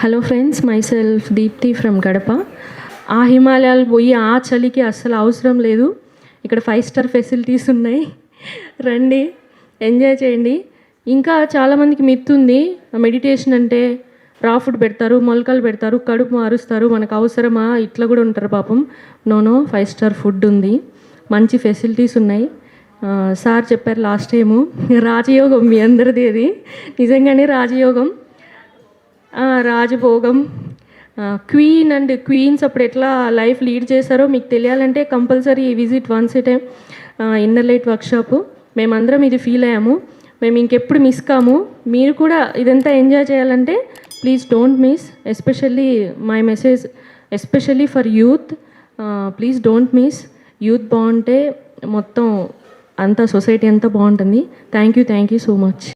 Hello friends myself Deepti from Kadapa ఆ హిమాలయాలు పోయి ఆ చలికి అస్సలు అవసరం లేదు. ఇక్కడ ఫైవ్ స్టార్ ఫెసిలిటీస్ ఉన్నాయి. రండి ఎంజాయ్ చేయండి. ఇంకా చాలామందికి మిత్తుంది ఉంది. మెడిటేషన్ అంటే రా ఫుడ్ పెడతారు మొలకలు పెడతారు కడుపు మారుస్తారు. మనకు అవసరమా? ఇట్లా కూడా ఉంటారు పాపం. నోనో ఫైవ్ స్టార్ ఫుడ్ ఉంది. మంచి ఫెసిలిటీస్ ఉన్నాయి. సార్ చెప్పారు లాస్ట్ టైము రాజయోగం మీ అందరిది అది. నిజంగానే రాజయోగం. రాజభోగం. క్వీన్ అండ్ క్వీన్స్ అప్పుడు ఎట్లా లైఫ్ లీడ్ చేశారో మీకు తెలియాలంటే compulsory visit once it inner light workshop మేమందరం ఇది ఫీల్ అయ్యాము. మేము ఇంకెప్పుడు మిస్ కాము. మీరు కూడా ఇదంతా ఎంజాయ్ చేయాలంటే please don't miss especially my message especially for youth please don't miss youth బాగుంటే మొత్తం అంతా సొసైటీ అంతా బాగుంటుంది. Thank you thank you so much